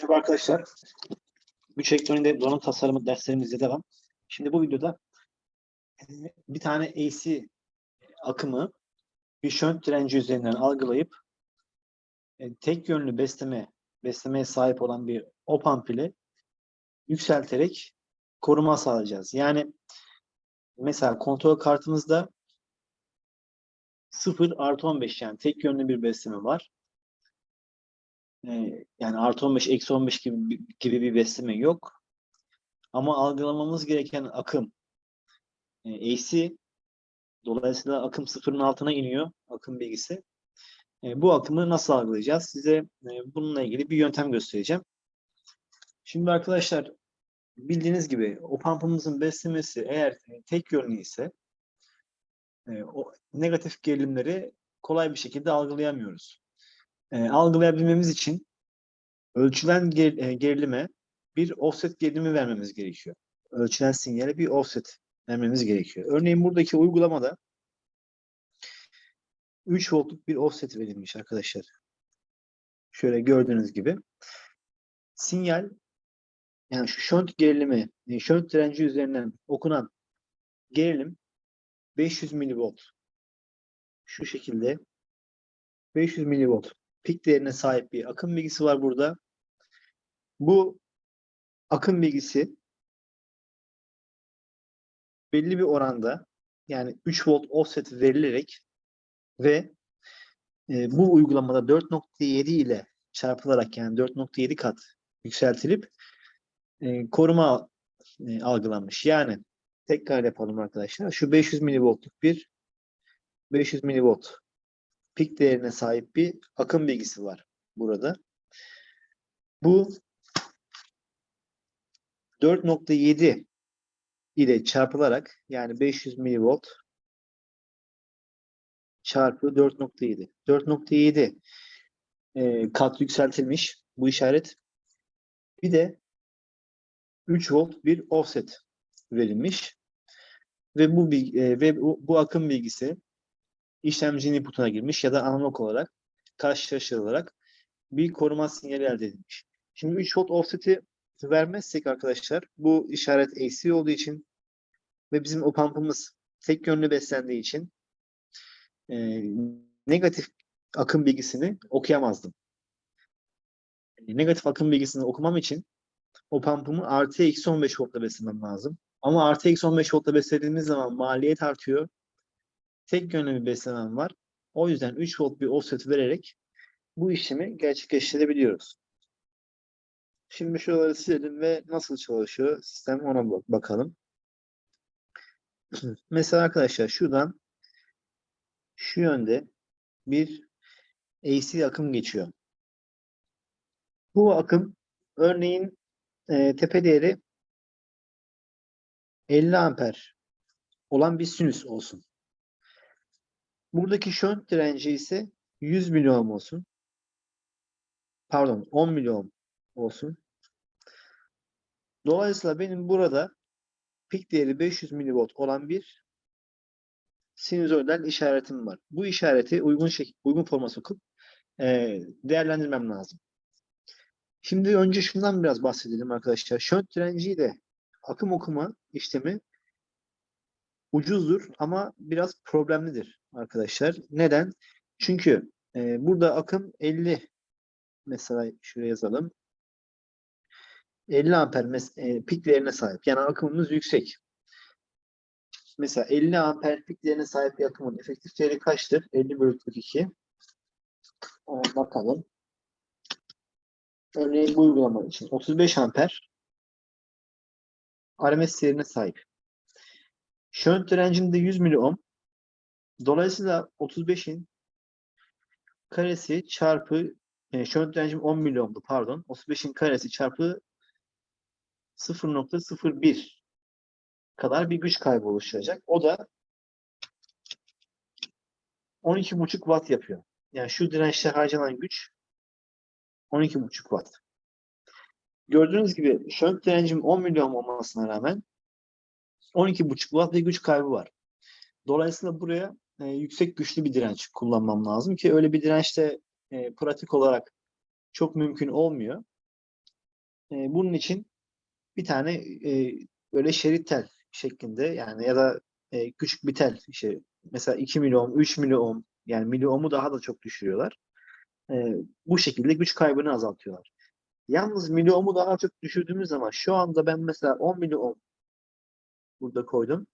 Merhaba arkadaşlar. Güç elektronikte donanım tasarımı derslerimizde devam. Şimdi bu videoda e, bir tane AC akımı bir şönt direnci üzerinden algılayıp e, tek yönlü besleme beslemeye sahip olan bir op amp ile yükselterek koruma sağlayacağız. Yani mesela kontrol kartımızda 0 artı 15 yani tek yönlü bir besleme var. Yani artı 15 eksi 15 gibi, gibi bir besleme yok. Ama algılamamız gereken akım AC dolayısıyla akım sıfırın altına iniyor akım bilgisi. Bu akımı nasıl algılayacağız? Size bununla ilgili bir yöntem göstereceğim. Şimdi arkadaşlar bildiğiniz gibi o pump'ımızın beslemesi eğer tek yönlü ise o negatif gerilimleri kolay bir şekilde algılayamıyoruz. E, algılayabilmemiz için ölçülen ger- e, gerilime bir offset gerilimi vermemiz gerekiyor. Ölçülen sinyale bir offset vermemiz gerekiyor. Örneğin buradaki uygulamada 3 voltluk bir offset verilmiş arkadaşlar. Şöyle gördüğünüz gibi. Sinyal yani şu şönt gerilimi, e, şönt direnci üzerinden okunan gerilim 500 milivolt. Şu şekilde 500 milivolt pik değerine sahip bir akım bilgisi var burada. Bu akım bilgisi belli bir oranda yani 3 volt offset verilerek ve e, bu uygulamada 4.7 ile çarpılarak yani 4.7 kat yükseltilip e, koruma e, algılanmış. Yani tekrar yapalım arkadaşlar. Şu 500 milivoltluk bir 500 milivolt pik değerine sahip bir akım bilgisi var burada. Bu 4.7 ile çarpılarak yani 500 milivolt çarpı 4.7. 4.7 e, kat yükseltilmiş bu işaret. Bir de 3 volt bir offset verilmiş. Ve bu bil- e, ve bu, bu akım bilgisi işlemcinin inputuna girmiş ya da analog olarak karşılaştırılarak bir koruma sinyali elde edilmiş. Şimdi 3 volt offset'i vermezsek arkadaşlar bu işaret AC olduğu için ve bizim o pump'ımız tek yönlü beslendiği için e, negatif akım bilgisini okuyamazdım. Negatif akım bilgisini okumam için o pump'ımı artı eksi 15 voltla beslemem lazım. Ama artı eksi 15 voltla beslediğimiz zaman maliyet artıyor. Tek yönlü bir beslemem var. O yüzden 3 volt bir offset vererek bu işlemi gerçekleştirebiliyoruz. Şimdi şuraları silelim ve nasıl çalışıyor sistem ona bak- bakalım. Mesela arkadaşlar şuradan şu yönde bir AC akım geçiyor. Bu akım örneğin e, tepe değeri 50 amper olan bir sinüs olsun. Buradaki şönt direnci ise 100 milyon olsun. Pardon 10 milyon olsun. Dolayısıyla benim burada pik değeri 500 milivolt olan bir sinüzoidal işaretim var. Bu işareti uygun şekilde uygun forma sokup eee, değerlendirmem lazım. Şimdi önce şundan biraz bahsedelim arkadaşlar. Şönt direnci de akım okuma işlemi ucuzdur ama biraz problemlidir arkadaşlar. Neden? Çünkü eee, burada akım 50 mesela şuraya yazalım. 50 amper e, pik değerine sahip. Yani akımımız yüksek. Mesela 50 amper pik değerine sahip bir akımın efektif değeri kaçtır? 50 bölü 42. Ona bakalım. Örneğin bu uygulama için 35 amper RMS değerine sahip. Şönt direncim de 100 miliohm. Dolayısıyla 35'in karesi çarpı e, şönt direncim 10 miliohmdu pardon. 35'in karesi çarpı 0.01 kadar bir güç kaybı oluşacak. O da 12,5 watt yapıyor. Yani şu dirençte harcanan güç 12,5 watt. Gördüğünüz gibi şönt direncim 10 milyon olmasına rağmen 12,5 watt bir güç kaybı var. Dolayısıyla buraya e, yüksek güçlü bir direnç kullanmam lazım ki öyle bir dirençte e, pratik olarak çok mümkün olmuyor. e, bunun için bir tane e, böyle şerit tel şeklinde yani ya da e, küçük bir tel işte mesela 2 milyon, 3 milyon yani milyomu daha da çok düşürüyorlar. E, bu şekilde güç kaybını azaltıyorlar. Yalnız milyomu daha çok düşürdüğümüz zaman şu anda ben mesela 10 milyon burada koydum.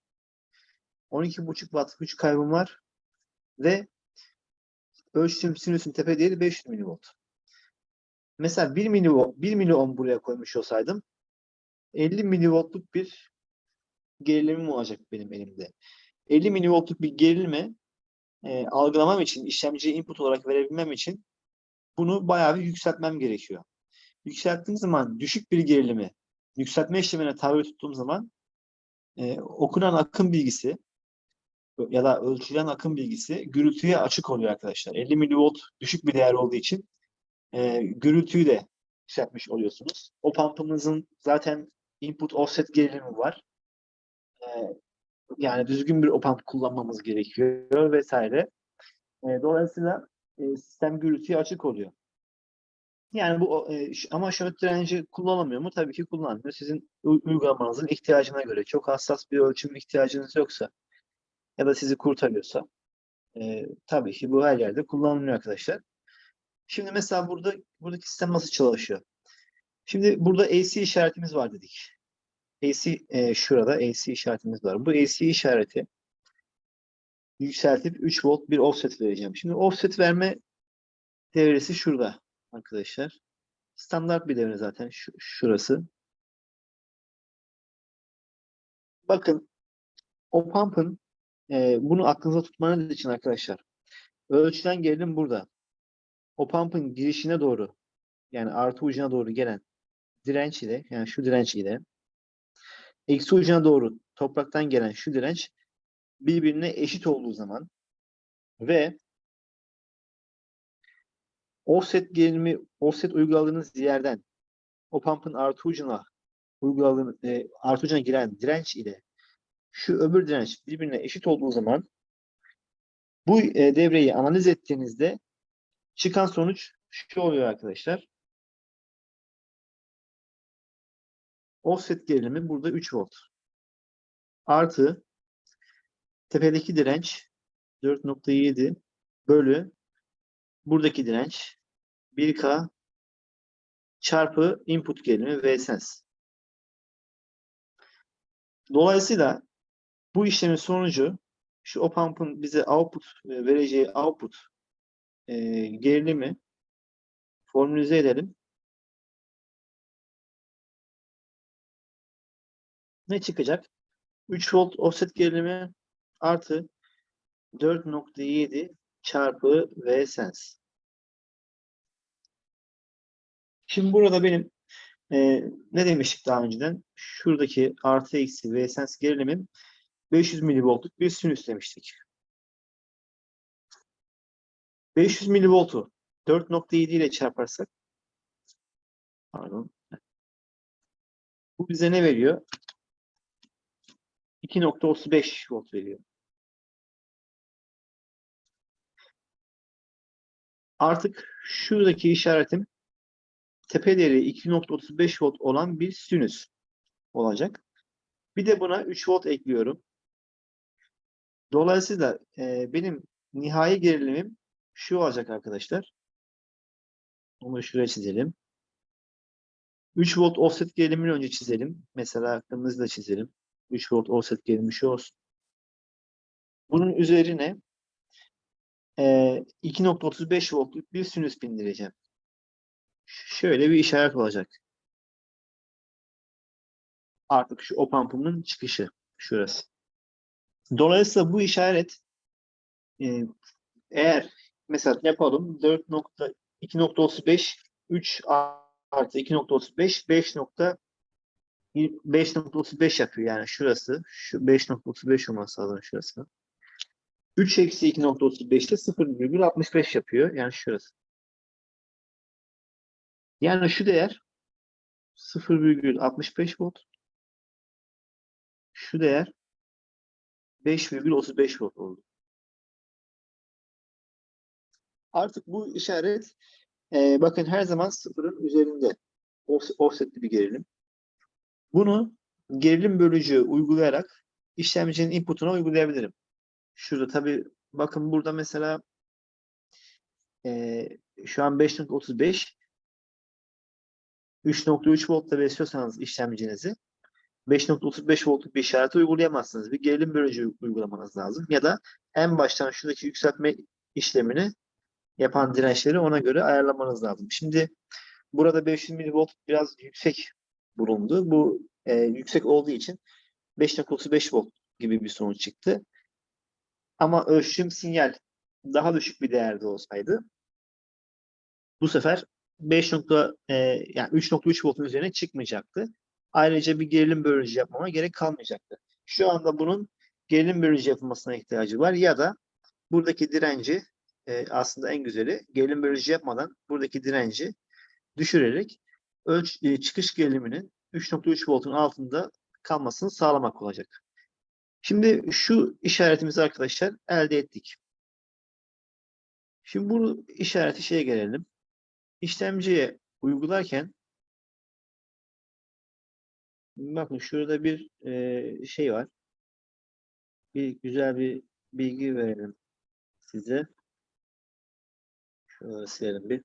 12,5 watt güç kaybım var ve ölçtüğüm sinüsün tepe değeri 500 milivolt. Mesela 1 milivolt, 1 milyon buraya koymuş olsaydım 50 milivoltluk bir gerilimim olacak benim elimde. 50 milivoltluk bir gerilime e, algılamam için, işlemciye input olarak verebilmem için bunu bayağı bir yükseltmem gerekiyor. Yükselttiğim zaman düşük bir gerilimi yükseltme işlemine tabi tuttuğum zaman e, okunan akım bilgisi ya da ölçülen akım bilgisi gürültüye açık oluyor arkadaşlar. 50 milivolt düşük bir değer olduğu için e, gürültüyü de yükseltmiş oluyorsunuz. O pump'ımızın zaten input offset gerilimi var. E, yani düzgün bir op-amp kullanmamız gerekiyor vesaire. E, dolayısıyla e, sistem gürültüye açık oluyor. Yani bu e, ama şöyle direnci kullanamıyor mu? Tabii ki kullanmıyor. Sizin uygulamanızın ihtiyacına göre çok hassas bir ölçüm ihtiyacınız yoksa ya da sizi kurtarıyorsa e, tabii ki bu her yerde kullanılıyor arkadaşlar. Şimdi mesela burada buradaki sistem nasıl çalışıyor? Şimdi burada AC işaretimiz var dedik. AC e, şurada AC işaretimiz var. Bu AC işareti yükseltip 3 volt bir offset vereceğim. Şimdi offset verme devresi şurada arkadaşlar. Standart bir devre zaten şu, şurası. Bakın o pump'ın e, bunu aklınıza tutmanız için arkadaşlar ölçülen gerilim burada. O pump'ın girişine doğru yani artı ucuna doğru gelen direnç ile yani şu direnç ile eksi ucuna doğru topraktan gelen şu direnç birbirine eşit olduğu zaman ve offset gerilimi offset uyguladığınız yerden o pump'ın artı ucuna uyguladığınız e, artı ucuna giren direnç ile şu öbür direnç birbirine eşit olduğu zaman bu e, devreyi analiz ettiğinizde çıkan sonuç şu oluyor arkadaşlar. Offset gerilimi burada 3 volt. Artı tepedeki direnç 4.7 bölü buradaki direnç 1K çarpı input gerilimi Vsense. Dolayısıyla bu işlemin sonucu şu op-amp'ın bize output e, vereceği output e, gerilimi formülize edelim. Ne çıkacak? 3 volt offset gerilimi artı 4.7 çarpı Vsense. Şimdi burada benim e, ne demiştik daha önceden? Şuradaki artı eksi Vsense gerilimim 500 milivoltluk bir sinüs demiştik. 500 milivoltu 4.7 ile çarparsak pardon. Bu bize ne veriyor? 2.35 volt veriyor. Artık şuradaki işaretim tepe değeri 2.35 volt olan bir sinüs olacak. Bir de buna 3 volt ekliyorum. Dolayısıyla e, benim nihai gerilimim şu olacak arkadaşlar. Onu şuraya çizelim. 3 volt offset gerilimini önce çizelim. Mesela kırmızı da çizelim. 3 volt offset gerilimi şu olsun. Bunun üzerine e, 2.35 voltluk bir sinüs bindireceğim. Şöyle bir işaret olacak. Artık şu op-amp'ımın çıkışı şurası. Dolayısıyla bu işaret e, eğer mesela yapalım 4.2.35 3 artı 2.35 5. 5.35 yapıyor yani şurası. Şu 5.35 olması lazım şurası. 3 eksi 2.35 de 0,65 yapıyor. Yani şurası. Yani şu değer 0,65 volt. Şu değer 5,35 volt oldu. Artık bu işaret e, bakın her zaman sıfırın üzerinde. off- offsetli bir gerilim. Bunu gerilim bölücü uygulayarak işlemcinin input'una uygulayabilirim. Şurada tabii bakın burada mesela eee, şu an 5.35 3.3 voltla besliyorsanız işlemcinizi 5.35 voltluk bir işareti uygulayamazsınız. Bir gerilim bölücü uygulamanız lazım. Ya da en baştan şuradaki yükseltme işlemini yapan dirençleri ona göre ayarlamanız lazım. Şimdi burada 500 mV biraz yüksek bulundu. Bu e, yüksek olduğu için 5.35 volt gibi bir sonuç çıktı. Ama ölçtüğüm sinyal daha düşük bir değerde olsaydı bu sefer 5. nokta, e, yani 3.3 voltun üzerine çıkmayacaktı. Ayrıca bir gerilim bölücü yapmama gerek kalmayacaktı. Şu anda bunun gerilim bölücü yapılmasına ihtiyacı var ya da buradaki direnci e, aslında en güzeli gerilim bölücü yapmadan buradaki direnci düşürerek ölç, e, çıkış geriliminin 3.3 voltun altında kalmasını sağlamak olacak. Şimdi şu işaretimizi arkadaşlar elde ettik. Şimdi bu işareti şeye gelelim. İşlemciye uygularken bakın şurada bir e, şey var. Bir güzel bir bilgi verelim size. Şöyle silelim bir.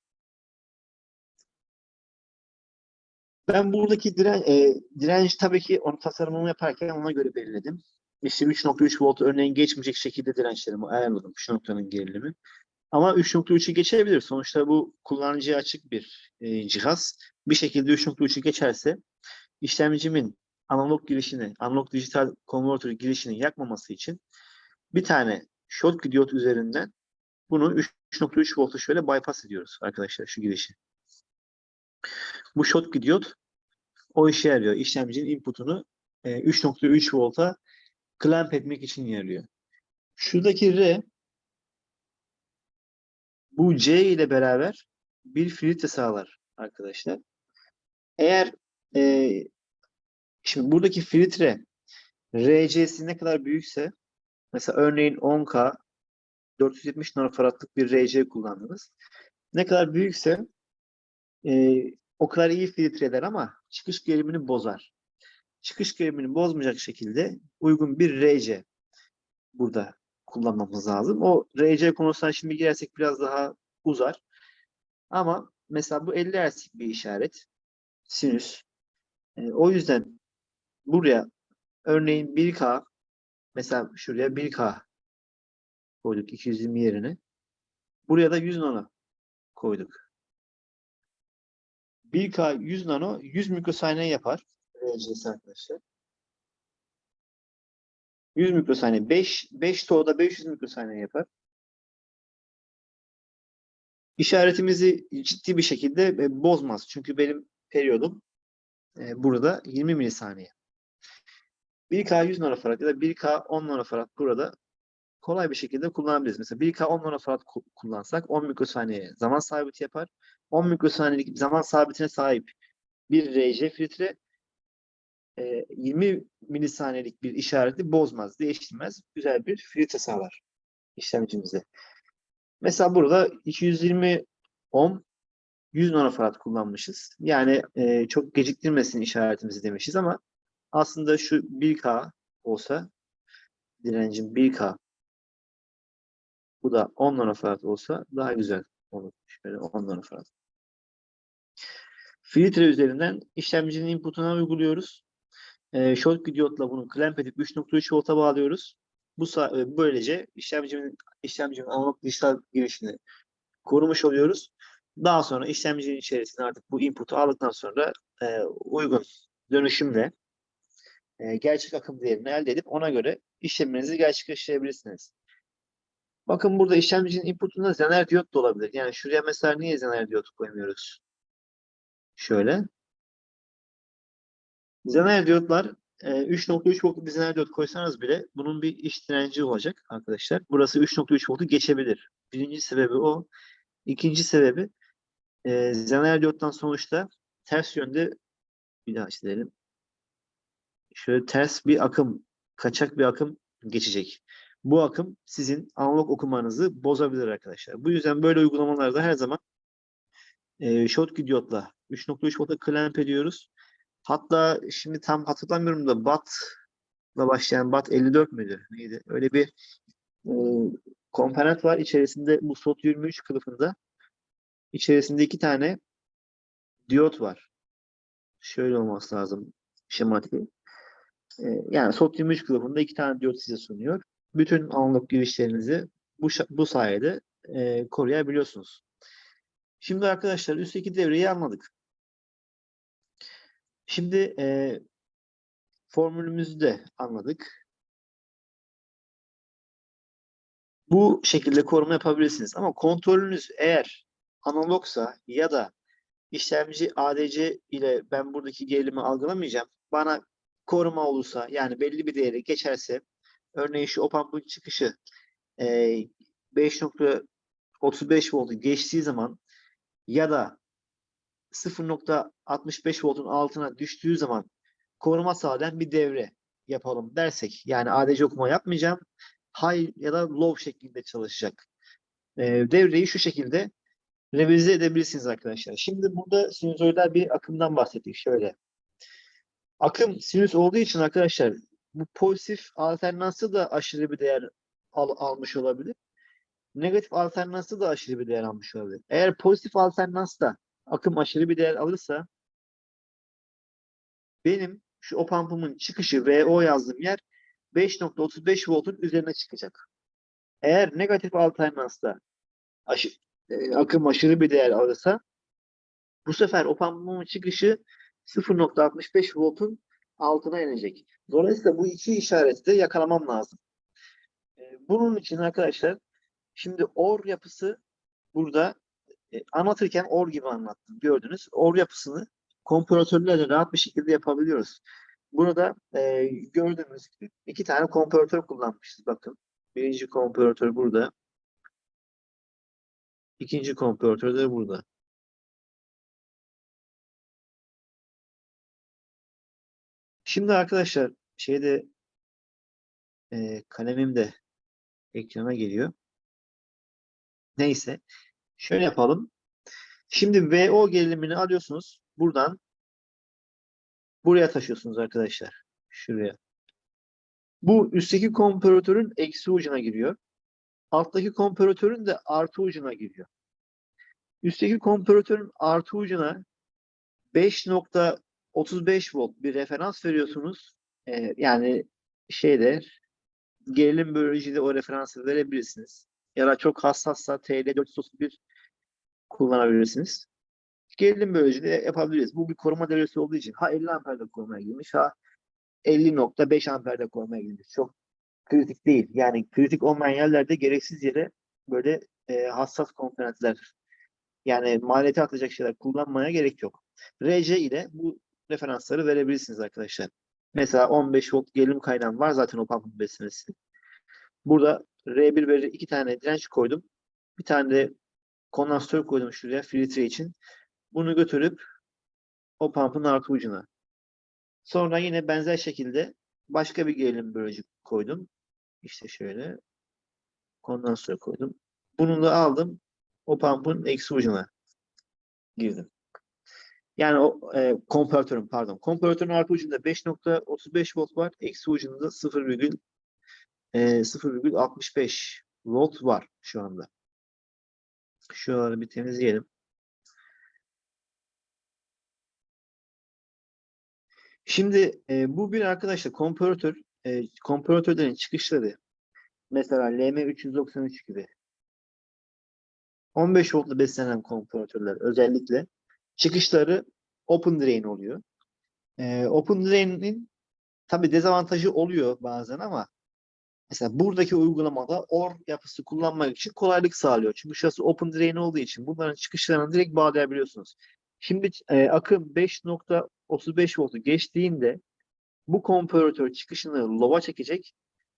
Ben buradaki diren, e, direnci tabii ki onu tasarımını yaparken ona göre belirledim. İşte 3.3 volt örneğin geçmeyecek şekilde dirençlerimi ayarladım. Şu noktanın gerilimi. Ama 3.3'ü geçebilir. Sonuçta bu kullanıcıya açık bir e, cihaz. Bir şekilde 3.3'ü geçerse işlemcimin analog girişini, analog dijital konvertör girişini yakmaması için bir tane short diyot üzerinden bunu 3.3 voltu şöyle bypass ediyoruz arkadaşlar şu girişi. Bu short diyot o işe yarıyor. İşlemcinin inputunu e, 3.3 volta clamp etmek için yarıyor. Şuradaki R bu C ile beraber bir filtre sağlar arkadaşlar. Eğer e, şimdi buradaki filtre RC'si ne kadar büyükse mesela örneğin 10K 470 nanofaradlık bir RC kullandınız. Ne kadar büyükse e, o kadar iyi filtre eder ama çıkış gerilimini bozar. Çıkış gerilimini bozmayacak şekilde uygun bir RC burada kullanmamız lazım. O RC konusuna şimdi girersek biraz daha uzar. Ama mesela bu 50 Hz'lik bir işaret. Sinüs. E, o yüzden buraya örneğin 1K mesela şuraya 1K koyduk 220 yerine. Buraya da 100 nano koyduk. 1K 100 nano 100 mikrosaniye yapar. RC'si arkadaşlar. 100 mikrosaniye. 5, 5 TO'da 500 mikrosaniye yapar. İşaretimizi ciddi bir şekilde e, bozmaz. Çünkü benim periyodum e, burada 20 milisaniye. 1K 100 nanofarad ya da 1K 10 nanofarad burada kolay bir şekilde kullanabiliriz. Mesela 1K 10 nanofarad ku- kullansak 10 mikrosaniye zaman sabiti yapar. 10 mikrosaniyelik zaman sabitine sahip bir RC filtre e, 20 milisaniyelik bir işareti bozmaz, değiştirmez. Güzel bir filtre sağlar işlemcimize. Mesela burada 220 ohm 100 nanofarad kullanmışız. Yani e, çok geciktirmesin işaretimizi demişiz ama aslında şu 1K olsa direncin 1K bu da 10 nanofarad olsa daha güzel olur. Şöyle 10 nanofarad. Filtre üzerinden işlemcinin inputuna uyguluyoruz. E, short diyotla bunu clamp edip 3.3 volta bağlıyoruz. Bu e, böylece işlemcimin işlemcinin analog dijital girişini korumuş oluyoruz. Daha sonra işlemcinin içerisine artık bu input'u aldıktan sonra e, uygun dönüşümle e, gerçek akım değerini elde edip ona göre işlemlerinizi gerçekleştirebilirsiniz. Bakın burada işlemcinin input'unda zener diyot da olabilir. Yani şuraya mesela niye zener diyot koymuyoruz? Şöyle. Zener diyotlar e, 3.3 voltluk bir zener diyot koysanız bile bunun bir iş direnci olacak arkadaşlar. Burası 3.3 voltu geçebilir. Birinci sebebi o. İkinci sebebi e, zener diyottan sonuçta ters yönde bir daha çizelim. Şöyle ters bir akım, kaçak bir akım geçecek. Bu akım sizin analog okumanızı bozabilir arkadaşlar. Bu yüzden böyle uygulamalarda her zaman e, short diyotla 3.3 volta clamp ediyoruz. Hatta şimdi tam hatırlamıyorum da BAT'la başlayan BAT 54 müydü? Neydi? Öyle bir e, komponent var. İçerisinde bu SOT 23 kılıfında. İçerisinde iki tane diyot var. Şöyle olması lazım şematiği. E, yani SOT 23 kılıfında iki tane diyot size sunuyor. Bütün analog girişlerinizi bu, bu sayede e, koruyabiliyorsunuz. Şimdi arkadaşlar üstteki devreyi anladık. Şimdi e, formülümüzü de anladık. Bu şekilde koruma yapabilirsiniz. Ama kontrolünüz eğer analogsa ya da işlemci ADC ile ben buradaki gerilimi algılamayacağım. Bana koruma olursa yani belli bir değeri geçerse örneğin şu opampın çıkışı e, 5.35 voltu geçtiği zaman ya da 0.65 voltun altına düştüğü zaman koruma sağlayan bir devre yapalım dersek yani ADC okuma yapmayacağım high ya da low şeklinde çalışacak. Ee, devreyi şu şekilde revize edebilirsiniz arkadaşlar. Şimdi burada sinüzoidal bir akımdan bahsettik. Şöyle. Akım sinüs olduğu için arkadaşlar bu pozitif alternansı da aşırı bir değer al- almış olabilir. Negatif alternansı da aşırı bir değer almış olabilir. Eğer pozitif alternansta akım aşırı bir değer alırsa benim şu opampımın çıkışı VO yazdığım yer 5.35 voltun üzerine çıkacak. Eğer negatif alternansta aşı, e, akım aşırı bir değer alırsa bu sefer opampımın çıkışı 0.65 voltun altına inecek. Dolayısıyla bu iki işareti de yakalamam lazım. E, bunun için arkadaşlar şimdi OR yapısı burada e, anlatırken OR gibi anlattım. Gördünüz. OR yapısını komparatörlerle rahat bir şekilde yapabiliyoruz. Burada e, gördüğünüz gibi iki tane komparatör kullanmışız. Bakın. Birinci komparatör burada. İkinci komparatör de burada. Şimdi arkadaşlar şeyde e, kalemim de ekrana geliyor. Neyse. Şöyle yapalım. Şimdi VO gerilimini alıyorsunuz. Buradan buraya taşıyorsunuz arkadaşlar. Şuraya. Bu üstteki komparatörün eksi ucuna giriyor. Alttaki komparatörün de artı ucuna giriyor. Üstteki komparatörün artı ucuna 5.35 volt bir referans veriyorsunuz. Ee, yani şeyde gerilim bölücüde o referansı verebilirsiniz. Ya da çok hassassa TL431 kullanabilirsiniz. Gerilim bölücüde yapabiliriz. Bu bir koruma devresi olduğu için ha 50 amperde korumaya girmiş ha 50.5 amperde korumaya girmiş. Çok kritik değil. Yani kritik olmayan yerlerde gereksiz yere böyle e, hassas komponentler yani maliyeti atacak şeyler kullanmaya gerek yok. RC ile bu referansları verebilirsiniz arkadaşlar. Mesela 15 volt gerilim kaynağım var zaten o pump'ın beslemesi. Burada R1 ve R2 tane direnç koydum. Bir tane de kondansatör koydum şuraya filtre için. Bunu götürüp o pump'ın artı ucuna. Sonra yine benzer şekilde başka bir gerilim bölücü koydum. İşte şöyle kondansatör koydum. Bunu da aldım. O pump'ın eksi ucuna girdim. Yani o e, komparatörün pardon. Komparatörün artı ucunda 5.35 volt var. Eksi ucunda 0, e, 0,65 volt var şu anda. Şuraları bir temizleyelim. Şimdi e, bu bir arkadaşlar komparatör e, komparatörlerin çıkışları mesela LM393 gibi 15 voltla beslenen komparatörler özellikle çıkışları open drain oluyor. E, open drain'in tabi dezavantajı oluyor bazen ama mesela buradaki uygulamada OR yapısı kullanmak için kolaylık sağlıyor. Çünkü şurası open drain olduğu için bunların çıkışlarını direkt bağlayabiliyorsunuz. Şimdi e, akım 5.35 voltu geçtiğinde bu komparatör çıkışını low'a çekecek.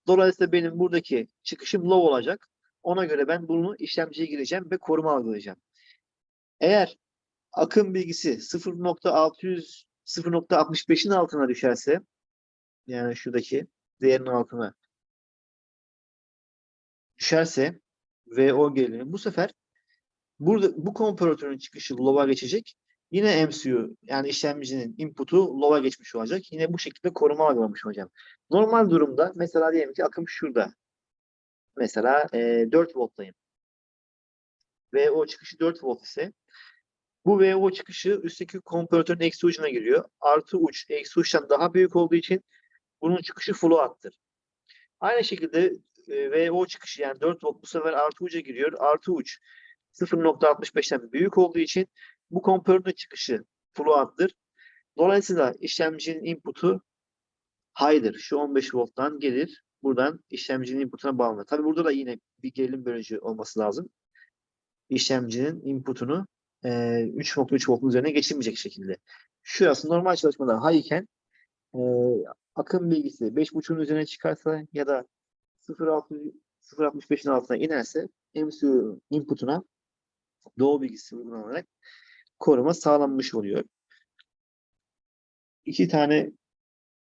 Dolayısıyla benim buradaki çıkışım low olacak. Ona göre ben bunu işlemciye gireceğim ve koruma algılayacağım. Eğer akım bilgisi 0.600 0.65'in altına düşerse yani şuradaki değerin altına düşerse VO gerilimi bu sefer burada bu komparatörün çıkışı low'a geçecek. Yine MCU yani işlemcinin input'u low'a geçmiş olacak. Yine bu şekilde koruma algılamış hocam. Normal durumda mesela diyelim ki akım şurada. Mesela e, 4 volttayım. VO çıkışı 4 volt ise bu VO çıkışı üstteki komparatörün eksi ucuna giriyor. Artı uç eksi uçtan daha büyük olduğu için bunun çıkışı float'tır. Aynı şekilde e, VO çıkışı yani 4 volt bu sefer artı uca giriyor. Artı uç 0.65'ten büyük olduğu için bu komparatörün çıkışı float'tır. Dolayısıyla işlemcinin input'u high'dır. Şu 15 volttan gelir. Buradan işlemcinin input'una bağlanır. Tabi burada da yine bir gerilim bölücü olması lazım. İşlemcinin input'unu e, 3.3 voltun üzerine geçirmeyecek şekilde. Şurası normal çalışmada high iken e, akım bilgisi 5.5'un üzerine çıkarsa ya da 0.6 0.65'in altına inerse MCU input'una doğu bilgisi uygulanarak koruma sağlanmış oluyor. İki tane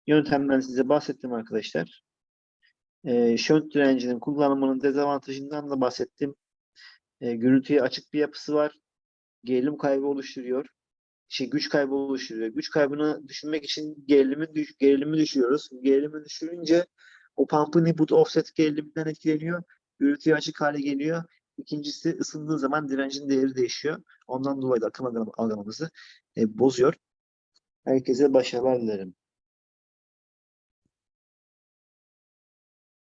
yöntemden size bahsettim arkadaşlar. E, şönt direncinin kullanımının dezavantajından da bahsettim. E, gürültüye açık bir yapısı var. Gerilim kaybı oluşturuyor. Şey, güç kaybı oluşturuyor. Güç kaybını düşünmek için gerilimi, düş, gerilimi düşüyoruz. Gerilimi düşürünce o pump'ın input offset geriliminden etkileniyor. Gürültüye açık hale geliyor. İkincisi ısındığı zaman direncin değeri değişiyor. Ondan dolayı da akım algılamamızı e, bozuyor. Herkese başarılar dilerim.